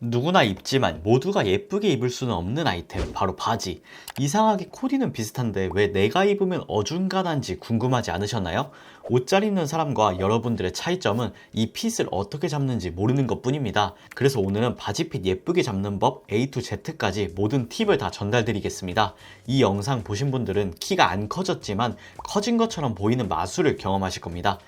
누구나 입지만 모두가 예쁘게 입을 수는 없는 아이템 바로 바지 이상하게 코디는 비슷한데 왜 내가 입으면 어중간한지 궁금하지 않으셨나요? 옷 잘 입는 사람과 여러분들의 차이점은 이 핏을 어떻게 잡는지 모르는 것 뿐입니다 그래서 오늘은 바지 핏 예쁘게 잡는 법 A to Z까지 모든 팁을 다 전달드리겠습니다 이 영상 보신 분들은 키가 안 커졌지만 커진 것처럼 보이는 마술을 경험하실 겁니다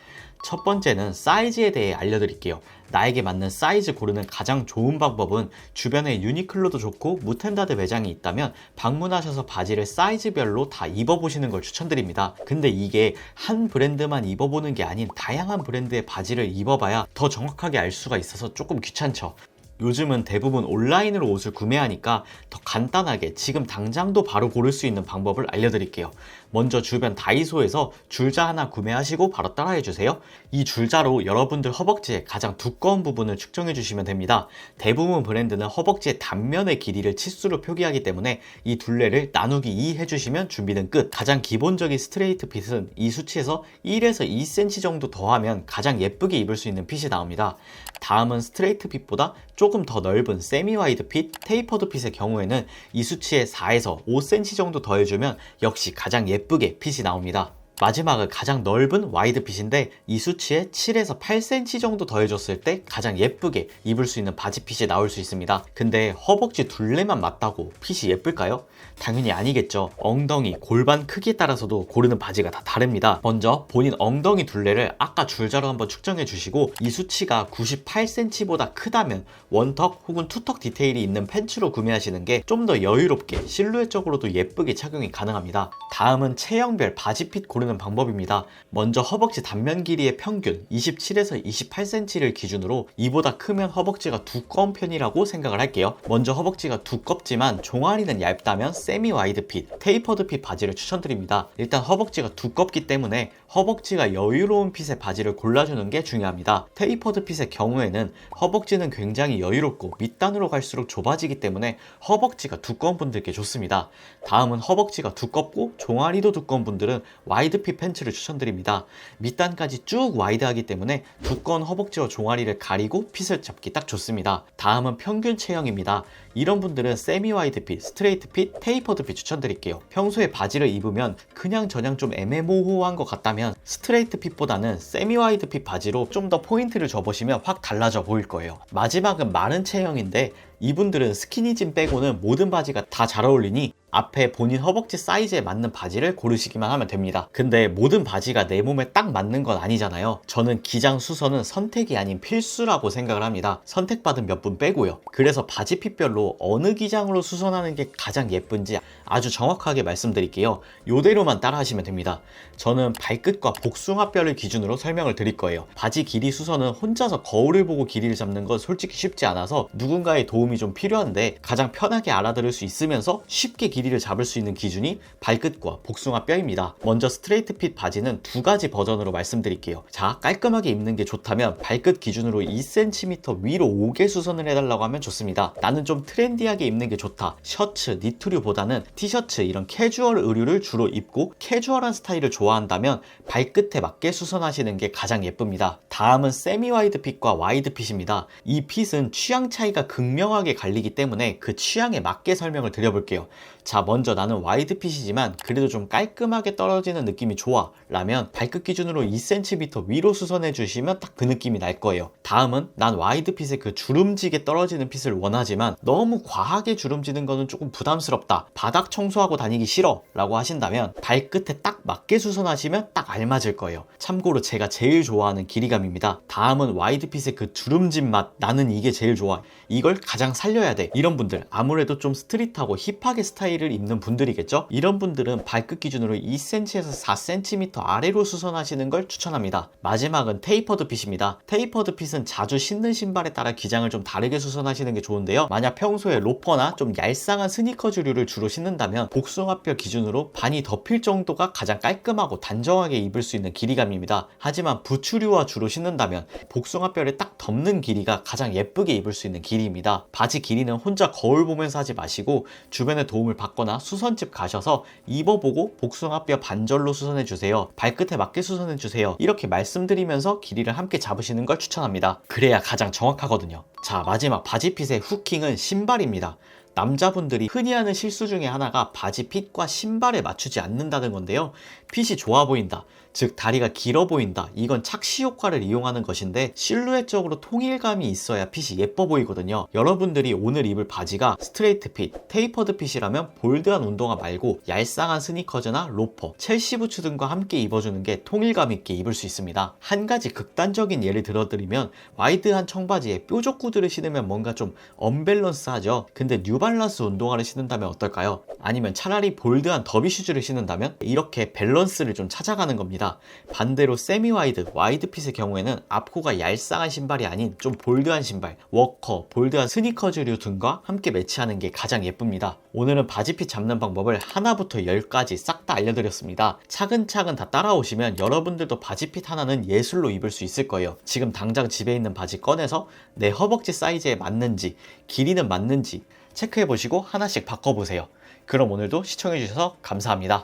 첫 번째는 사이즈에 대해 알려드릴게요. 나에게 맞는 사이즈 고르는 가장 좋은 방법 은 주변에 유니클로도 좋고 무텐다드 매장이 있다면 방문하셔서 바지를 사이즈별로 다 입어보시는 걸 추천드립니다. 근데 이게 한 브랜드만 입어보는 게 아닌 다양한 브랜드의 바지를 입어봐야 더 정확하게 알 수가 있어서 조금 귀찮죠. 요즘은 대부분 온라인으로 옷을 구매하니까 더 간단하게 지금 당장도 바로 고를 수 있는 방법을 알려드릴게요. 먼저 주변 다이소에서 줄자 하나 구매하시고 바로 따라해 주세요. 이 줄자로 여러분들 허벅지의 가장 두꺼운 부분을 측정해 주시면 됩니다. 대부분 브랜드는 허벅지의 단면의 길이를 치수로 표기하기 때문에 이 둘레를 나누기 2 해주시면 준비는 끝. 가장 기본적인 스트레이트 핏은 이 수치에서 1에서 2cm 정도 더하면 가장 예쁘게 입을 수 있는 핏이 나옵니다. 다음은 스트레이트 핏보다 조금 더 넓은 세미 와이드 핏, 테이퍼드 핏의 경우에는 이 수치에 4에서 5cm 정도 더해주면 역시 가장 예쁘게 핏이 나옵니다. 마지막은 가장 넓은 와이드 핏인데 이 수치에 7에서 8cm 정도 더해줬을 때 가장 예쁘게 입을 수 있는 바지 핏이 나올 수 있습니다. 근데 허벅지 둘레만 맞다고 핏이 예쁠까요? 당연히 아니겠죠. 엉덩이, 골반 크기에 따라서도 고르는 바지가 다 다릅니다. 먼저 본인 엉덩이 둘레를 아까 줄자로 한번 측정해 주시고 이 수치가 98cm보다 크다면 원턱 혹은 투턱 디테일이 있는 팬츠로 구매하시는 게 좀 더 여유롭게 실루엣적으로도 예쁘게 착용이 가능합니다. 다음은 체형별 바지 핏 고르는 방법입니다. 먼저 허벅지 단면 길이의 평균 27에서 28cm를 기준으로 이보다 크면 허벅지가 두꺼운 편이라고 생각을 할게요. 먼저 허벅지가 두껍지만 종아리는 얇다면 세미 와이드 핏, 테이퍼드 핏 바지를 추천드립니다. 일단 허벅지가 두껍기 때문에 허벅지가 여유로운 핏의 바지를 골라주는 게 중요합니다. 테이퍼드 핏의 경우에는 허벅지는 굉장히 여유롭고 밑단으로 갈수록 좁아지기 때문에 허벅지가 두꺼운 분들께 좋습니다. 다음은 허벅지가 두껍고 종아리도 두꺼운 분들은 와이드 핏 팬츠를 추천드립니다. 밑단까지 쭉 와이드하기 때문에 두꺼운 허벅지와 종아리를 가리고 핏을 잡기 딱 좋습니다. 다음은 평균 체형입니다. 이런 분들은 세미 와이드 핏, 스트레이트 핏, 테이퍼드 핏 추천드릴게요. 평소에 바지를 입으면 그냥 저냥 좀 애매모호한 것 같다면 스트레이트 핏보다는 세미 와이드 핏 바지로 좀 더 포인트를 줘보시면 확 달라져 보일 거예요. 마지막은 마른 체형인데 이분들은 스키니진 빼고는 모든 바지가 다 잘 어울리니 앞에 본인 허벅지 사이즈에 맞는 바지를 고르시기만 하면 됩니다. 근데 모든 바지가 내 몸에 딱 맞는 건 아니잖아요. 저는 기장 수선은 선택이 아닌 필수라고 생각을 합니다. 선택받은 몇 분 빼고요. 그래서 바지 핏별로 어느 기장으로 수선하는 게 가장 예쁜지 아주 정확하게 말씀드릴게요. 요대로만 따라 하시면 됩니다. 저는 발끝과 복숭아뼈를 기준으로 설명을 드릴 거예요. 바지 길이 수선은 혼자서 거울을 보고 길이를 잡는 건 솔직히 쉽지 않아서 누군가의 도움이 좀 필요한데 가장 편하게 알아들을 수 있으면서 쉽게 길이 를 잡을 수 있는 기준이 발끝과 복숭아 뼈입니다. 먼저 스트레이트 핏 바지는 두 가지 버전으로 말씀드릴게요. 자, 깔끔하게 입는 게 좋다면 발끝 기준으로 2cm 위로 5개 수선을 해달라고 하면 좋습니다. 나는 좀 트렌디하게 입는 게 좋다. 셔츠, 니트류보다는 티셔츠 이런 캐주얼 의류를 주로 입고 캐주얼한 스타일을 좋아한다면 발끝에 맞게 수선하시는 게 가장 예쁩니다. 다음은 세미 와이드 핏과 와이드 핏입니다. 이 핏은 취향 차이가 극명하게 갈리기 때문에 그 취향에 맞게 설명을 드려볼게요. 자, 먼저 나는 와이드 핏이지만 그래도 좀 깔끔하게 떨어지는 느낌이 좋아. 라면 발끝 기준으로 2cm 위로 수선해 주시면 딱 그 느낌이 날 거예요. 다음은 난 와이드 핏의 그 주름지게 떨어지는 핏을 원하지만 너무 과하게 주름지는 거는 조금 부담스럽다. 바닥 청소하고 다니기 싫어. 라고 하신다면 발끝에 딱 맞게 수선하시면 딱 알맞을 거예요. 참고로 제가 제일 좋아하는 길이감입니다. 다음은 와이드 핏의 그 주름진 맛. 나는 이게 제일 좋아. 이걸 가장 살려야 돼. 이런 분들 아무래도 좀 스트릿하고 힙하게 스타일 을 입는 분들이겠죠? 이런 분들은 발끝 기준으로 2cm에서 4cm 아래로 수선하시는 걸 추천합니다. 마지막은 테이퍼드 핏입니다. 테이퍼드 핏은 자주 신는 신발에 따라 기장을 좀 다르게 수선하시는 게 좋은데요. 만약 평소에 로퍼나 좀 얄쌍한 스니커 주류를 주로 신는다면 복숭아뼈 기준으로 반이 덮일 정도가 가장 깔끔하고 단정하게 입을 수 있는 길이감입니다. 하지만 부추류와 주로 신는다면 복숭아뼈를 딱 덮는 길이가 가장 예쁘게 입을 수 있는 길이입니다. 바지 길이는 혼자 거울 보면서 하지 마시고 주변의 도움을 받거나 수선집 가셔서 입어보고 복숭아뼈 반절로 수선해 주세요. 발끝에 맞게 수선해 주세요. 이렇게 말씀드리면서 길이를 함께 잡으시는 걸 추천합니다. 그래야 가장 정확하거든요. 자, 마지막 바지핏의 후킹은 신발입니다. 남자분들이 흔히 하는 실수 중에 하나가 바지 핏과 신발에 맞추지 않는다는 건데요. 핏이 좋아 보인다. 즉 다리가 길어 보인다. 이건 착시 효과를 이용하는 것인데 실루엣적으로 통일감이 있어야 핏이 예뻐 보이거든요. 여러분들이 오늘 입을 바지가 스트레이트 핏, 테이퍼드 핏이라면 볼드한 운동화 말고 얄쌍한 스니커즈나 로퍼, 첼시 부츠 등과 함께 입어주는 게 통일감 있게 입을 수 있습니다. 한 가지 극단적인 예를 들어드리면 와이드한 청바지에 뾰족 구두를 신으면 뭔가 좀 언밸런스하죠. 근데 뉴발란스 운동화를 신는다면 어떨까요? 아니면 차라리 볼드한 더비 슈즈를 신는다면 이렇게 밸런스를 좀 찾아가는 겁 니다. 반대로 세미 와이드, 와이드 핏의 경우에는 앞코가 얄쌍한 신발이 아닌 좀 볼드한 신발, 워커, 볼드한 스니커즈류 등과 함께 매치하는 게 가장 예쁩니다. 오늘은 바지핏 잡는 방법을 하나부터 열까지 싹 다 알려드렸습니다. 차근차근 다 따라오시면 여러분들도 바지핏 하나는 예술로 입을 수 있을 거예요. 지금 당장 집에 있는 바지 꺼내서 내 허벅지 사이즈에 맞는지, 길이는 맞는지 체크해 보시고 하나씩 바꿔보세요. 그럼 오늘도 시청해 주셔서 감사합니다.